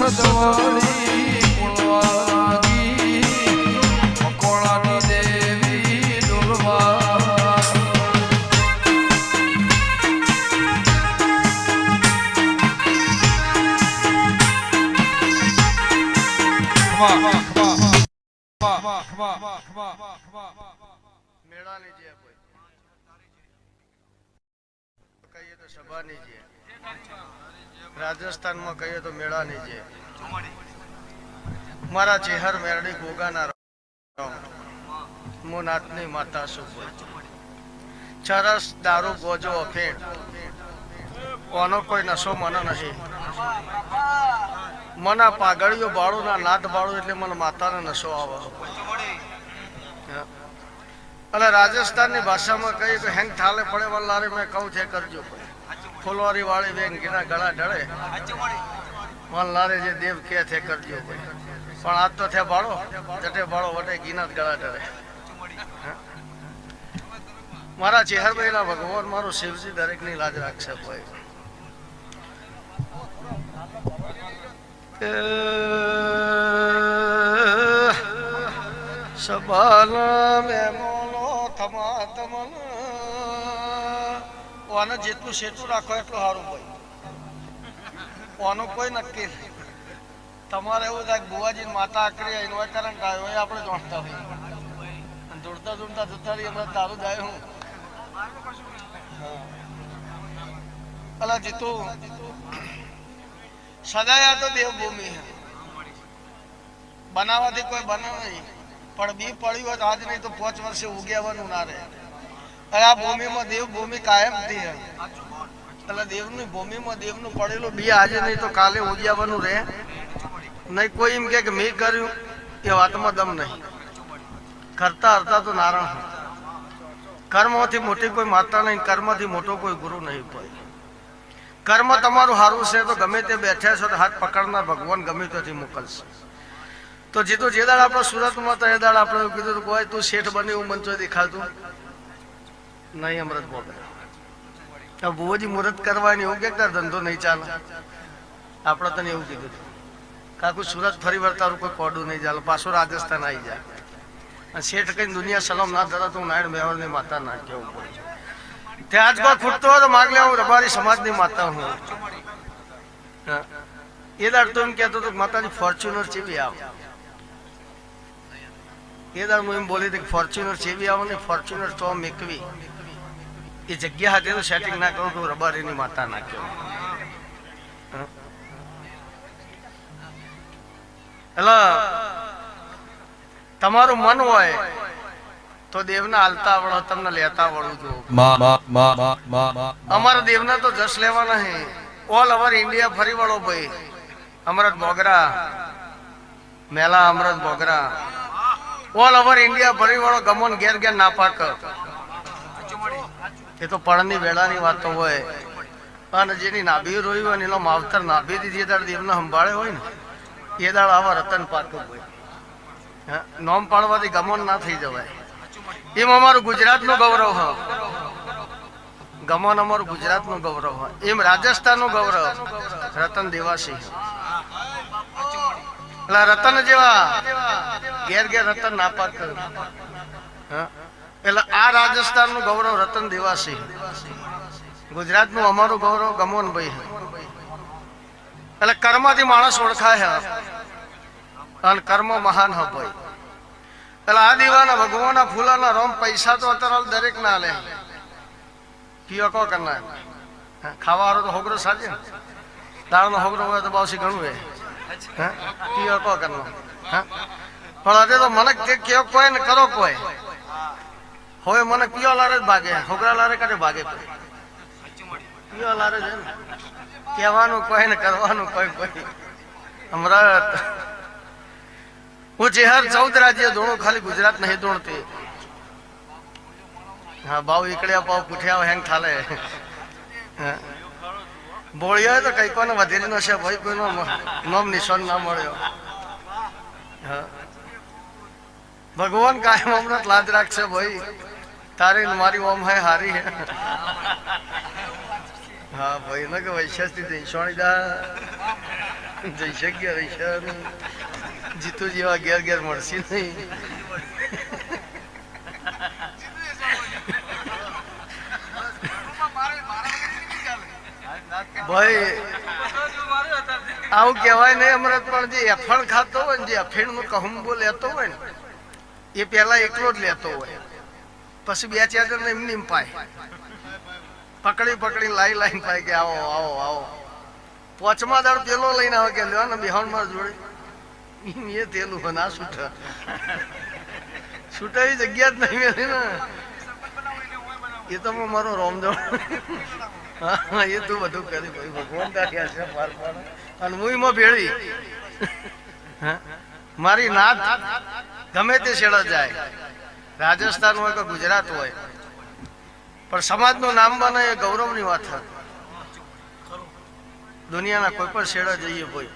સદવાળી કુળવાગી મકોળાની દેવી ડોલવા મેળાની જે કોઈ કહીએ તો સભાની છે રાજસ્થાનમાં કહીએ તો મેળાની છે મારા ચેહર મેરડી ગોગાના. હું નાથની માતા છું ચરસ દારૂ ગોજો અફેણ કોનો કોઈ નશો, મને નહીં. મને પાગળીઓ બાળું ના નાથ બાળું એટલે મને માતાનો નશો આવે. અને રાજસ્થાનની ભાષામાં કહી કે હેંગ થાલે પડે વલ્લારે મેં કહું છે, કરજો ફુલવારી વાળી બેન ગીના ગળા ઢળે. વલ્લારે જે દેવ કે છે, કરજો પણ. આજ તો થયા બાળો જટે બાળો વટે ગીના ગળા ઢળે. મારા મારા ચેહરભાઈના ભગવાન મારું શિવજી દરેકની લાજ રાખશે ભાઈ. સબાલ મેમોનો થમા તમન ઓને જેટલું સેટું રાખો એટલું સારું ભાઈ ઓનું કોઈ નક્કી તમારે એવું થાય બુવાજી માતા આકરી એનો કરંટ આવ્યો એ આપણે હોઈએ. અને દોડતા દોડતા જતા રહીએ હમણાં તારું જાય હું. અલા જીતુ સદાયા તો દેવભૂમિ બનાવવાથી કોઈ બને નહીં. પણ બી પડ્યું હોય તો આજ નહીં તો પાંચ વર્ષે ઉગ્યાવાનું ના રહે. અને આ ભૂમિમાં દેવ, ભૂમિ કાયમથી એટલે દેવની, ભૂમિમાં દેવનું પડેલું બી આજે નહીં તો કાલે ઉગ્યાવાનું રહે. નહીં કોઈ એમ કે મેં કર્યું, એ વાતમાં દમ નહીં. કરતા હરતા તો નારાયણ કર્મથી મોટી કોઈ માતા નહીં, કર્મથી મોટો કોઈ ગુરુ નહીં કોઈ. કર્મ તમારું સારું છે તો ગમે તે બેઠા છો તો હાથ પકડનાર ભગવાન ગમે ત્યાંથી મોકલશે. તો જીતો જે દાડ આપણે સુરતમાં તો એ દાડ આપણે એવું કીધું કોઈ તું શેઠ બને હું તો દેખાતું નહીં, અમૃત બોલે બુવાજી મુહૂર્ત કરવાની એવું કે તાર ધંધો નહીં ચાલે. આપણે તને એવું કીધું. કાકુ, સુરત ફરી વાર કોઈ કોડું નહીં ચાલે. પાછું રાજસ્થાન આવી જાય અને શેઠ કઈ દુનિયા સલામ ના થતા તું નાયણ મેહર માતા ના કેવું પડે. ત્યાં કોઈ ખૂટતો હોય તો માગ લે હું રબારી સમાજની માતા હું. એ દાડ તો એમ કહેતો હતો માતાજી ફોર્ચ્યુનર ચીવી આવ એ દાડ હું એમ બોલી હતી ફોર્ચ્યુનર ચેવી આવો ને ફોર્ચ્યુનર તો મેકવી એ જગ્યા હાથે તો સેટિંગ ના કરું તો રબારીની માતા નાખ્યો. એટલે તમારું મન હોય તો દેવના હાલતા આવડો તમને લેતા આવડવું જો અમારા દેવના તો જશ લેવા નહીં ઓલ ઓવર ઇન્ડિયા ફરી વળો ભાઈ. અમરત બોગરા. મેલા Amrat Bogra. All over India ભરી વાળો ગમોન ઘેર ઘેર ના પાક. એ તો પળની વેળાની વાતો હોય. અને જેની નાભી રોઈ હોય ને એનો માવતર નાભી દીધી દાડ દેવને સંભાળે હોય ને, એ દાડ આવા રતન પાક હોય. નોમ પાડવાથી ગમોન ના થઈ જવાય. એમ અમારું ગુજરાતનું ગૌરવ હોય. ગમન અમારું ગુજરાતનું ગૌરવ હોય. એમ રાજસ્થાનનું ગૌરવ. રતન દેવાસી એટલે રતન જેવા. ઘેર ઘેર રતન નાપાક હા? એટલે આ રાજસ્થાનનું ગૌરવ રતન દેવાસી. ગુજરાતનું અમારું ગૌરવ ગમોનભાઈ એટલે કર્મથી માણસ ઓળખાય અને કર્મ મહાન હ ભાઈ. એટલે આ દીવાના ભગવાનના ફૂલાના રોમ પૈસા તો અત્યારે દરેક ના લે પીવો કો કરના. ખાવા વાળો તો હોગરો સાજે. ને દાળનો હોગરો હોય તો બાવસી ઘણું હે પીવો કો કરનો? પણ આજે તો મને કે કોઈ ને કરો કોઈ. હવે મને પીઓ લારે જ ભાગે હોગરા લારે કરે ભાગે પીઓ લારે કોઈ ને કરવાનું કોઈ કોઈ. અમરત હું ચેહર ચૌદ રાજ્ય દોણું ખાલી ગુજરાત નહીં દોણતી હા ભાવ ઈકડ્યા ભાવ પૂઠ્યા હેંગ થાલે હા. બોળિયો તો કઈ કોને વધીને નો છે, ભાઈ કોઈનો નોમ નિશાન ના મળ્યો. ભગવાન કાયમ અમૃત લાજ રાખશે ભાઈ. તારી મારી ઓમ હે હારી હે. હા, ભાઈ ને કે વૈશ્યથી જઈશોણી દા જઈ શક્ય વૈશ્ય જીતુ જેવા ઘેર ઘેર મળશે નહીં. ભાઈ, આવું કહેવાય નહીં અમૃત પણ જે એફણ ખાતો હોય ને, જે અફીણનું કહુંબો લેતો હોય ને, એ પેલા એકલો જ લેતો હોય. પછી બે ચાર જણ એમની એમ પાય. પકડી પકડી, લાઈ, લાઈન પાય કે આવો આવો આવો. પોચમા દાડ પેલો લઈને આવે કે લ્યો ને બિહાર માર જોડે. એ તેલું ના છૂટ છૂટાવી જગ્યા જ નહીં મેલી ને. એ તો મારો રોમજો એ તું બધું કરી ભાઈ ભગવાન કાઢ્યા છે પાર અને હું ભેળી? મારી નાથ ગમે તે છેડા જાય. રાજસ્થાન હોય કે ગુજરાત હોય. પણ સમાજનું નામ બને એ ગૌરવની વાત હતી. દુનિયાના કોઈ પણ છેડા જઈએ કોઈ